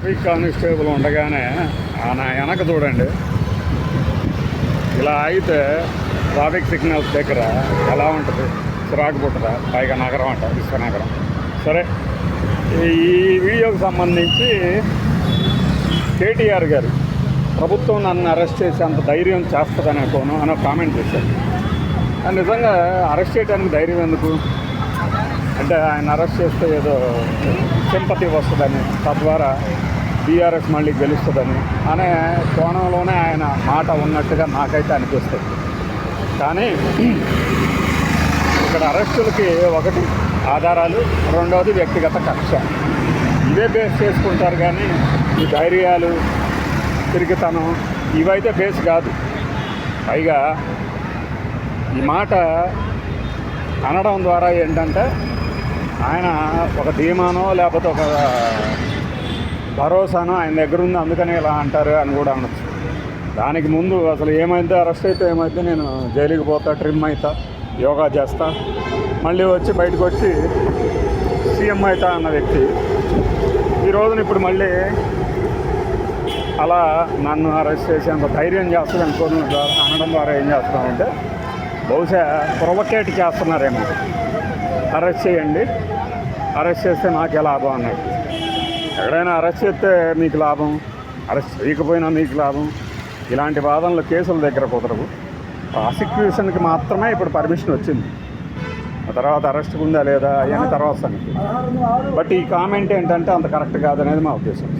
Traffic constable ఉండగానే ఆయన వెనక చూడండి. ఇలా అయితే ట్రాఫిక్ సిగ్నల్స్ దగ్గర ఎలా ఉంటుంది? చిరాకు పుట్టదా? పైగా నగరం అంట విశ్వనగరం. సరే ఈ వీడియోకి సంబంధించి కేటీఆర్ గారు ప్రభుత్వం నన్ను అరెస్ట్ చేసి అంత ధైర్యం చేస్తుందని అనుకోను అని కామెంట్ చేశారు. నిజంగా అరెస్ట్ చేయడానికి ధైర్యం ఎందుకు? అంటే ఆయన అరెస్ట్ చేస్తే ఏదో సింపతి వస్తుందని తద్వారా బీఆర్ఎస్ మళ్ళీ గెలుస్తుందని అనే కోణంలోనే ఆయన మాట ఉన్నట్టుగా నాకైతే అనిపిస్తుంది. కానీ ఇక్కడ అరెస్టులకి ఒకటి ఆధారాలు రెండవది వ్యక్తిగత కక్ష. ఇవే బేస్ చేసుకుంటారు కానీ ఈ ధైర్యాలు తిరిగితనం ఇవైతే బేస్ కాదు. పైగా ఈ మాట అనడం ద్వారా ఏంటంటే ఆయన ఒక ధీమానో లేకపోతే ఒక భరోసాను? ఆయన దగ్గర ఉంది అందుకని ఇలా అంటారు అని కూడా అనొచ్చు. దానికి ముందు అసలు ఏమైతే అరెస్ట్ అయితే ఏమైతే నేను జైలుకి పోతా ట్రిమ్ అవుతా యోగా చేస్తా. మళ్ళీ వచ్చి బయటకు వచ్చి సీఎం అవుతా అన్న వ్యక్తి. ఈ రోజున ఇప్పుడు మళ్ళీ అలా నన్ను అరెస్ట్ చేసేంత ధైర్యం చేస్తుంది అనుకోని ద్వారా అనడం ద్వారా ఏం చేస్తామంటే బహుశా ప్రొవకేట్ చేస్తున్నారేమో. అరెస్ట్ చేయండి. అరెస్ట్ చేస్తే నాకు ఎలా లాభం అన్నట్టు. ఎక్కడైనా అరెస్ట్ చేస్తే మీకు లాభం అరెస్ట్ చేయకపోయినా మీకు లాభం. ఇలాంటి వాదనలు కేసుల దగ్గర కుదరవు. ప్రాసిక్యూషన్కి మాత్రమే ఇప్పుడు పర్మిషన్ వచ్చింది. ఆ తర్వాత అరెస్ట్ ఉందా లేదా అని తర్వాత సంగతి. బట్ ఈ కామెంట్ ఏంటంటే అంత కరెక్ట్ కాదనేది మా ఉద్దేశం.